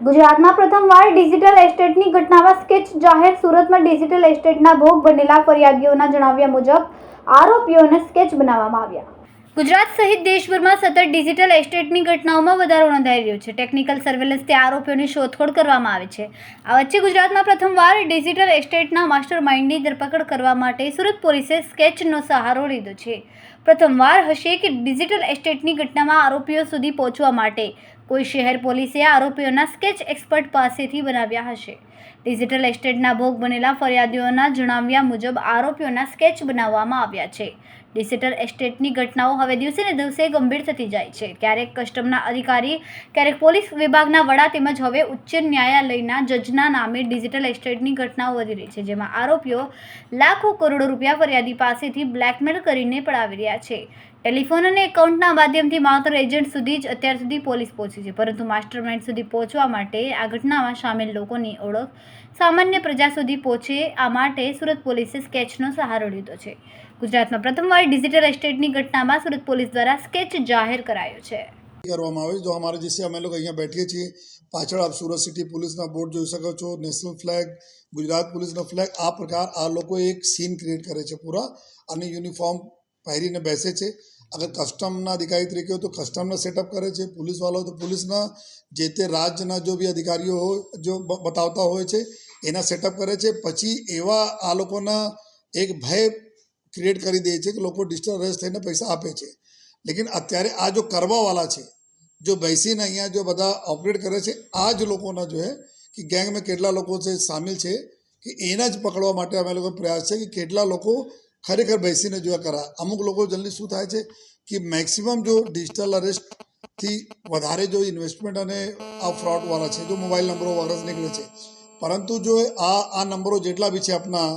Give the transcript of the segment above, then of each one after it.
ગુજરાતમાં પ્રથમવાર ડિજિટલ એસ્ટેટની ઘટનામાં સ્કેચ જાહેર, સુરતમાં ડિજિટલ એસ્ટેટના ભોગ બનેલા ફરિયાદીઓના જણાવ્યા મુજબ આરોપીઓને સ્કેચ બનાવવામાં આવ્યા. ગુજરાત સહિત દેશભરમાં સતત ડિજિટલ એસ્ટેટની ઘટનાઓમાં વધારો નોંધાઈ રહ્યો છે. ટેકનિકલ સર્વેલન્સથી આરોપીઓની શોધખોળ કરવામાં આવે છે. આ વચ્ચે ગુજરાતમાં પ્રથમવાર ડિજિટલ એસ્ટેટના માસ્ટર માઇન્ડની ધરપકડ કરવા માટે સુરત પોલીસે સ્કેચનો સહારો લીધો છે. પ્રથમવાર હશે કે ડિજિટલ એસ્ટેટની ઘટનામાં આરોપીઓ સુધી પહોંચવા માટે કોઈ શહેર પોલીસે આરોપીઓના સ્કેચ એક્સપર્ટ પાસેથી બનાવ્યા હશે. ડિજિટલ એસ્ટેટના ભોગ બનેલા ફરિયાદીઓના જણાવ્યા મુજબ આરોપીઓના સ્કેચ બનાવવામાં આવ્યા છે. ડિજિટલ એસ્ટેટની ઘટનાઓ હવે દિવસે ને દિવસે ગંભીર થતી જાય છે. ક્યારેક કસ્ટમના અધિકારી, ક્યારેક પોલીસ વિભાગના વડા તેમજ હવે ઉચ્ચ ન્યાયાલયના જજના નામે ડિજિટલ એસ્ટેટની ઘટનાઓ વધી રહી છે, જેમાં આરોપીઓ લાખો કરોડો રૂપિયા ફરિયાદી પાસેથી બ્લેકમેલ કરીને પડાવી રહ્યા છે. ટેલિફોન અને એકાઉન્ટના માધ્યમથી માત્ર એજન્ટ સુધી જ અત્યાર સુધી પોલીસ પહોંચી છે. પરંતુ માસ્ટરમાઇન્ડ સુધી પહોંચવા માટે આ ઘટનામાં સામેલ લોકોની ઓળખ સામાન્ય પ્રજા સુધી પહોંચે આ માટે સુરત પોલીસે સ્કેચનો સહારો લીધો છે. ગુજરાતમાં પ્રથમવાર ડિજિટલ એસ્ટેટની ઘટનામાં સુરત પોલીસ દ્વારા સ્કેચ જાહેર કરાયો છે. કરવામાં આવે જો અમારે જે અમે લોકો અહીંયા બેઠીએ છીએ. પાછળ આપ સુરત સિટી પોલીસના બોર્ડ જોઈ શકો છો. નેશનલ ફ્લેગ, ગુજરાત પોલીસનો ફ્લેગ. આ પ્રકાર આ લોકો એક સીન ક્રિએટ કરે છે પૂરા. અને યુનિફોર્મ પહેરીને બેસે છે. અગર કસ્ટમના અધિકારી તરીકે હોય તો કસ્ટમના સેટઅપ કરે છે પોલીસવાળો તો પોલીસના જે તે રાજ્યના જો બી અધિકારીઓ હોય, જો બતાવતા હોય છે, એના સેટઅપ કરે છે. પછી એવા આ લોકોના એક ભય ક્રિએટ કરી દે છે કે લોકો અરેસ્ટ થઈને પૈસા આપે છે. લેકિન અત્યારે આ જો કરવાવાળા છે, જો બેસીને અહીંયા જો બધા ઓપરેટ કરે છે, આ જ લોકોના જો કે ગેંગમાં કેટલા લોકો છે, સામેલ છે, કે એના જ પકડવા માટે અમે લોકો પ્રયાસ છે કે કેટલા લોકો ખરેખર બેસીને જોયા કરા. અમુક લોકો જલ્દી શું થાય છે કે મેક્સિમમ જો ડિજિટલ અરેસ્ટથી વધારે જો ઇન્વેસ્ટમેન્ટ અને આ ફ્રોડવાળા છે, જો મોબાઈલ નંબરો વગેરે નીકળે છે. પરંતુ જો આ આ નંબરો જેટલા બી છે આપણા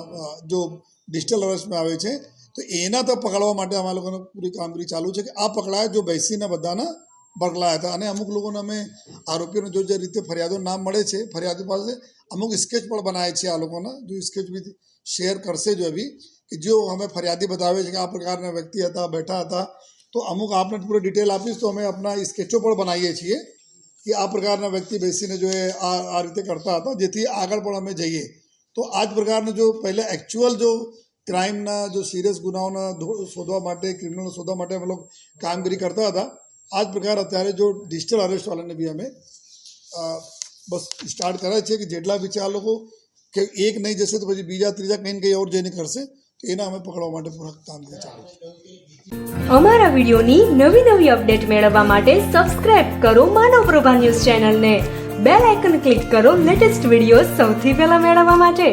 જો ડિજિટલ અરેસ્ટમાં આવે છે, તો એના તો પકડવા માટે અમારા લોકોને પૂરી કામગીરી ચાલુ છે કે આ પકડાયા જો બેસીને બધાના પકડાયા હતા. અને અમુક લોકોને અમે આરોપીઓને જો જે રીતે ફરિયાદો નામ મળે છે, ફરિયાદો પાસે અમુક સ્કેચ પણ બનાવે છે આ લોકોના. જો સ્કેચ બી શેર કરશે જો અભી કે જો અમે ફરિયાદી બતાવે છે કે આ પ્રકારના વ્યક્તિ હતા બેઠા હતા તો અમુક આપને પૂરી ડિટેલ આપીશ તો અમે આપણા સ્કેચો પણ બનાવીએ છીએ કે આ પ્રકારના વ્યક્તિ બેસીને જો એ આ આ રીતે કરતા હતા જેથી આગળ પણ અમે જઈએ તો આ જ પ્રકારનું જો પહેલાં એકચ્યુઅલ જો ક્રાઇમના જો સિરિયસ ગુનાઓના ધો- શોધવા માટે ક્રિમિનલ શોધવા માટે અમે લોકો કામગીરી કરતા હતા આ જ પ્રકાર અત્યારે જો ડિજિટલ અરેસ્ટવાળાને બી અમે અ, બસ સ્ટાર્ટ કરે છે કે જેટલા બી છે આ લોકો કે એક નહીં જશે તો પછી બીજા ત્રીજા કંઈ ને કંઈ ઓર જઈને કરશે તો એના અમે પકડવા માટે પૂરા કામગીરી ચાલુ છે. અમારા વિડિયોની નવી નવી અપડેટ મેળવવા માટે સબસ્ક્રાઇબ કરો માનવ પ્રભા ન્યૂઝ ચેનલને. બેલ આઇકન ક્લિક કરો લેટેસ્ટ વીડિયો સૌથી પહેલા મેળવવા માટે.